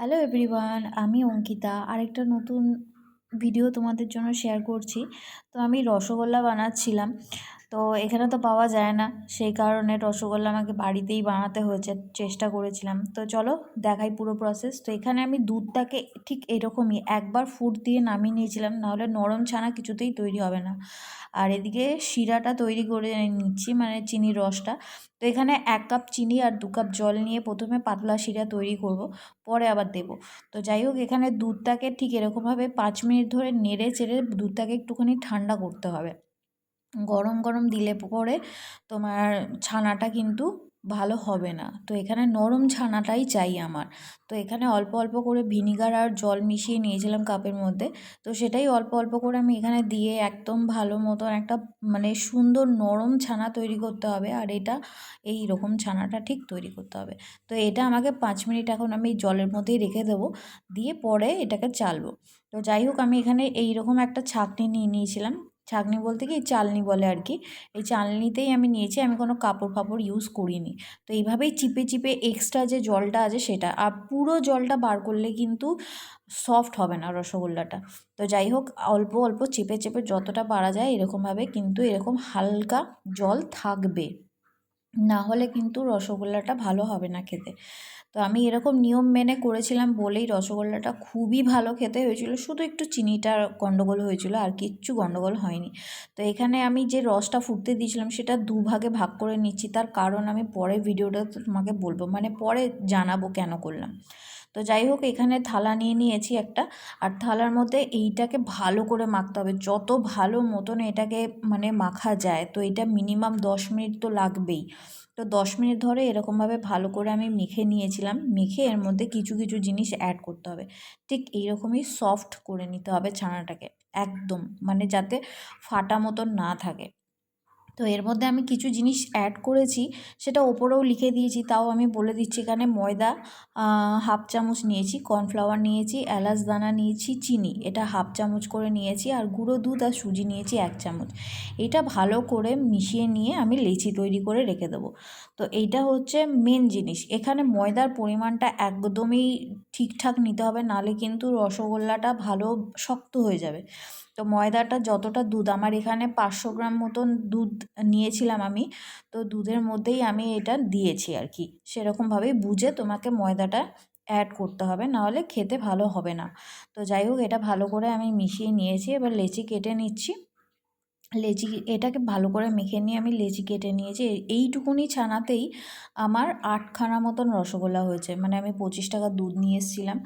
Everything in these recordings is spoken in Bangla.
হ্যালো এভরিওয়ান আমি অঙ্কিতা। আরেকটা নতুন ভিডিও তোমাদের জন্য শেয়ার করছি। তো আমি রসগোল্লা বানাচ্ছিলাম। তো এখানে তো পাওয়া যায় না। সেই কারণে রসগোল্লা আমাকে বাড়িতেই বানাতে হয়েছে, চেষ্টা করেছিলাম। তো চলো দেখাই পুরো প্রসেস তো এখানে আমি দুধটাকে ঠিক এরকমই একবার ফুট দিয়ে নামিয়ে নিয়েছিলাম, নাহলে নরম ছানা কিছুতেই তৈরি হবে না। আর এদিকে শিরাটা তৈরি করে নিচ্ছি মানে চিনির রসটা। তো এখানে এক কাপ চিনি আর দু কাপ জল নিয়ে প্রথমে পাতলা শিরা তৈরি করব, পরে আবার দেব। তো যাই হোক, এখানে দুধটাকে ঠিক এরকমভাবে পাঁচ মিনিট ধরে নেড়ে চেড়ে দুধটাকে একটুখানি ঠান্ডা করতে হবে। গরম গরম দিলে পরে তোমার ছানাটা কিন্তু ভালো হবে না। তো এখানে নরম ছানাটাই চাই আমার। তো এখানে অল্প অল্প করে ভিনিগার আর জল মিশিয়ে নিয়েছিলাম কাপের মধ্যে। তো সেটাই অল্প অল্প করে আমি এখানে দিয়ে একদম ভালো মতন একটা মানে সুন্দর নরম ছানা তৈরি করতে হবে আর এটা এই রকম ছানাটা ঠিক তৈরি করতে হবে। তো এটা আমাকে পাঁচ মিনিট এখন আমি জলের মধ্যেই রেখে দেবো। দিয়ে পরে এটাকে চালবো। তো যাই হোক আমি এখানে এই রকম একটা ছাঁকনি নিয়ে নিয়েছিলাম। ছাঁকনি বলতে কি, চালনি বলে আর কি এই চালনিতেই আমি নিয়েছি, আমি কোনো কাপড় ফাপড় ইউজ করিনি। তো এইভাবেই চিপে চিপে এক্সট্রা যে জলটা আছে সেটা, আর পুরো জলটা বার করলে কিন্তু সফট হবে না রসগোল্লাটা। তো যাই হোক, অল্প অল্প, চেপে চেপে যতটা পারা যায় এরকমভাবে কিন্তু এরকম হালকা জল থাকবে। না হলে কিন্তু রসগোল্লাটা ভালো হবে না খেতে। তো আমি এরকম নিয়ম মেনে করেছিলাম বলেই রসগোল্লাটা খুবই ভালো খেতে হয়েছিল। শুধু একটু চিনিটার গণ্ডগোল হয়েছিল, আর কিচ্ছু গণ্ডগোল হয়নি। তো এখানে আমি যে রসটা ফুটতে দিয়েছিলাম সেটা দুভাগে ভাগ করে নিচ্ছি। তার কারণ আমি পরে ভিডিওটা তোমাকে বলব। মানে পরে জানাব কেন করলাম। তো যাই হোক, এখানে থালা নিয়ে নিয়েছি একটা। আর থালার মধ্যে এইটাকে ভালো করে মাখতে হবে। যত ভালো মতন এটাকে মানে মাখা যায়, তো এটা মিনিমাম দশ মিনিট তো লাগবেই। তো দশ মিনিট ধরে এরকমভাবে ভালো করে আমি মেখে নিয়েছিলাম। মেখে এর মধ্যে কিছু কিছু জিনিস অ্যাড করতে হবে। ঠিক এইরকমই সফট করে নিতে হবে ছানাটাকে, একদম। মানে যাতে ফাটা মতন না থাকে। তো এর মধ্যে আমি কিছু জিনিস অ্যাড করেছি, সেটা ওপরেও লিখে দিয়েছি, তাও আমি বলে দিচ্ছি এখানে ময়দা হাফ চামচ নিয়েছি কর্নফ্লাওয়ার নিয়েছি, এলাচ দানা নিয়েছি, চিনি, এটা হাফ চামচ করে নিয়েছি, আর গুঁড়ো দুধ আর সুজি নিয়েছি এক চামচ। এটা ভালো করে মিশিয়ে নিয়ে আমি লেচি তৈরি করে রেখে দেবো। তো এইটা হচ্ছে মেন জিনিস। এখানে ময়দার পরিমাণটা একদমই ঠিকঠাক নিতে হবে, নালে কিন্তু রসগোল্লাটা ভালো শক্ত হয়ে যাবে। তো ময়দাটা যতটা দুধ, আমার এখানে পাঁচশো গ্রাম মতন দুধ নিয়েছিলাম আমি, তো দুধের মধ্যেই আমি এটা দিয়েছি আর কি। সেরকমভাবেই বুঝে তোমাকে ময়দাটা অ্যাড করতে হবে, নাহলে খেতে ভালো হবে না। তো যাই হোক, এটা ভালো করে আমি মিশিয়ে নিয়েছি, এবার লেচি কেটে নিচ্ছি। লেচি এটাকে ভালো করে মেখে নিয়ে আমি লেচি কেটে নিয়েছি। এইটুকুনি ছানাতেই আমার আটখানা মতন রসগোল্লা হয়েছে। মানে আমি পঁচিশ টাকা দুধ নিয়ে এসেছিলাম।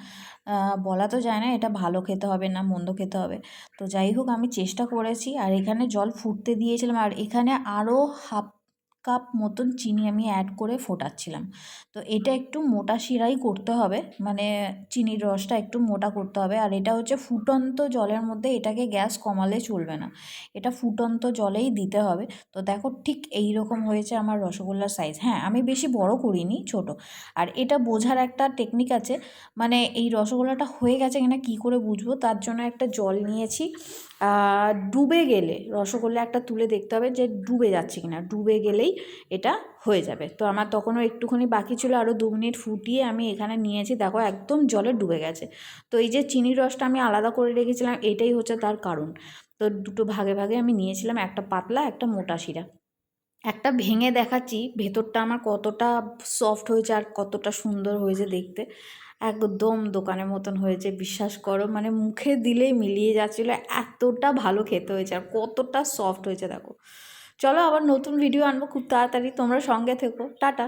বলা তো যায় না এটা ভালো খেতে হবে না মন্দ খেতে হবে। তো যাই হোক আমি চেষ্টা করেছি। আর এখানে জল ফুটতে দিয়েছিলাম। আর এখানে আরও হাফ কাপ মতন চিনি আমি অ্যাড করে ফোটাচ্ছিলাম। তো এটা একটু মোটা শিরাই করতে হবে মানে চিনির রসটা একটু মোটা করতে হবে। আর এটা হচ্ছে ফুটন্ত জলের মধ্যে এটাকে গ্যাস কমালে চলবে না। এটা ফুটন্ত জলেই দিতে হবে। তো দেখো ঠিক এই রকম হয়েছে আমার রসগোল্লার সাইজ হ্যাঁ আমি বেশি বড় করিনি, ছোট। আর এটা বোঝার একটা টেকনিক আছে মানে এই রসগোল্লাটা হয়ে গেছে কিনা কী করে বুঝব? তার জন্য একটা জল নিয়েছি। ডুবে গেলে, রসগোল্লা একটা তুলে দেখতে হবে যে ডুবে যাচ্ছে কিনা। ডুবে গেলেই এটা হয়ে যাবে। তো আমার তখনও একটুখানি বাকি ছিল, আরও দু মিনিট ফুটিয়ে আমি এখানে নিয়েছি। দেখো, একদম জলে ডুবে গেছে। তো এই যে চিনির রসটা আমি আলাদা করে রেখেছিলাম, এটাই হচ্ছে তার কারণ। তো দুটো ভাগে ভাগে আমি নিয়েছিলাম, একটা পাতলা, একটা মোটা শিরা। একটা ভেঙে দেখাচ্ছি, ভেতরটা আমার কতটা সফট হয়েছে আর কতটা সুন্দর হয়েছে দেখতে। একদম দোকানের মতন হয়েছে, বিশ্বাস করো। মানে মুখে দিলেই মিলিয়ে যাচ্ছিল, এতটা ভালো খেতে হয়েছে আর কতটা সফট হয়েছে, দেখো। চলো আবার নতুন ভিডিও আনব খুব তাড়াতাড়ি তোমরা সঙ্গে থেকো। টাটা।